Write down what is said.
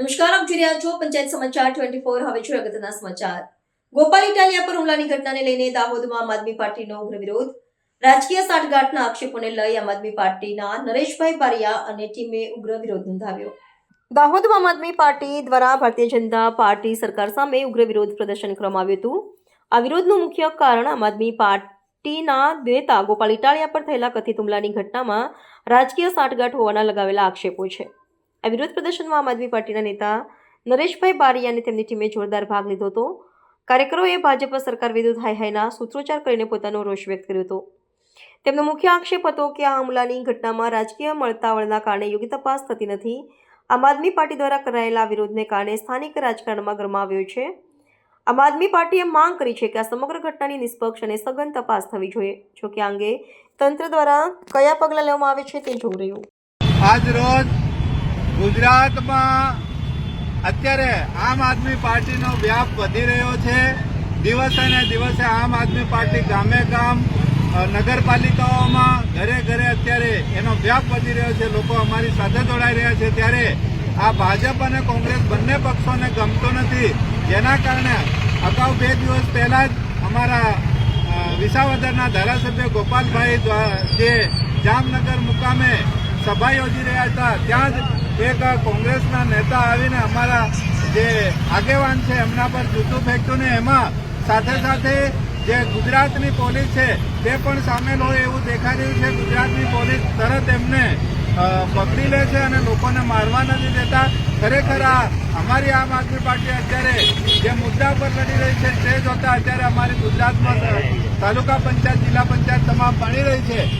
નમસ્કાર, આપ જોઈ રહ્યા છો પંચાયત સમાચાર ટ્વેન્ટી ફોર હવે છે અગત્યના સમાચાર. ગોપાલ ઇટાલિયા પર હુમલાની ઘટનાને લઈને દાહોદમાં આમ આદમી પાર્ટીનો ઉગ્ર વિરોધ. રાજકીય સાંઠગાંઠના આક્ષેપોને લઈ આમ આદમી પાર્ટીના નરેશભાઈ બારિયા અને ટીમે ઉગ્ર વિરોધ નોંધાવ્યો. દાહોદમાં આમ આદમી પાર્ટી દ્વારા ભારતીય જનતા પાર્ટી સરકાર સામે ઉગ્ર વિરોધ પ્રદર્શન કરવામાં આવ્યું હતું. આ વિરોધનું મુખ્ય કારણ આમ આદમી પાર્ટીના નેતા ગોપાલ ઇટાલિયા પર થયેલા કથિત હુમલાની ઘટનામાં રાજકીય સાંઠગાંઠ હોવાના લગાવેલા આક્ષેપો છે. આ વિરોધ પ્રદર્શનમાં આમ આદમી પાર્ટીના નેતા નરેશભાઈ બારિયા અને તેમની ટીમે જોરદાર ભાગ લીધો હતો. કાર્યકરોએ ભાજપ સરકાર વિરુદ્ધ હાય હાયના સૂત્રોચ્ચાર કરીને પોતાનો રોષ વ્યક્ત કર્યો હતો. તેમનો મુખ્ય આક્ષેપ હતો કે આ હુમલાની ઘટનામાં રાજકીય મળતાવળના કારણે યોગ્ય તપાસ થતી નથી. આમ આદમી પાર્ટી દ્વારા કરાયેલા વિરોધને કારણે સ્થાનિક રાજકારણમાં ગરમાવ્યો છે. આમ આદમી પાર્ટીએ માંગ કરી છે કે આ સમગ્ર ઘટનાની નિષ્પક્ષ અને સઘન તપાસ થવી જોઈએ. જોકે આ અંગે તંત્ર દ્વારા કયા પગલાં લેવામાં આવે છે તે જોઈ રહ્યું. આજ રોજ ગુજરાતમાં અત્યારે આમ આદમી પાર્ટીનો વ્યાપ વધી રહ્યો છે. દિવસે ને દિવસે આમ આદમી પાર્ટી ગામે ગામ નગરપાલિકાઓમાં ઘરે ઘરે અત્યારે એનો વ્યાપ વધી રહ્યો છે. લોકો અમારી સાથે જોડાઈ રહ્યા છે. ત્યારે આ ભાજપ અને કોંગ્રેસ બંને પક્ષોને ગમતો નથી. જેના કારણે અગાઉ બે દિવસ પહેલા જ અમારા વિસાવદરના ધારાસભ્ય ગોપાલભાઈ જે જામનગર મુકામે સભા યોજી રહ્યા હતા, ત્યાં જ એક કોંગ્રેસના નેતા આવીને અમારા જે આગેવાન છે, એમના પર જૂતું ફેંક્યું ને એમાં સાથે સાથે જે ગુજરાતની પોલીસ છે, તે પણ સામેલ હોય એવું દેખાઈ રહ્યું છે. ગુજરાતની પોલીસ તરત એમને પકડી લે છે અને લોકોને મારવા નથી દેતા. ખરેખર આ અમારી આમ આદમી પાર્ટી અત્યારે જે મુદ્દા પર લડી રહી છે, તે જોતા અત્યારે અમારી ગુજરાતમાં તાલુકા પંચાયત, જિલ્લા પંચાયત તમામ ભણી રહી છે.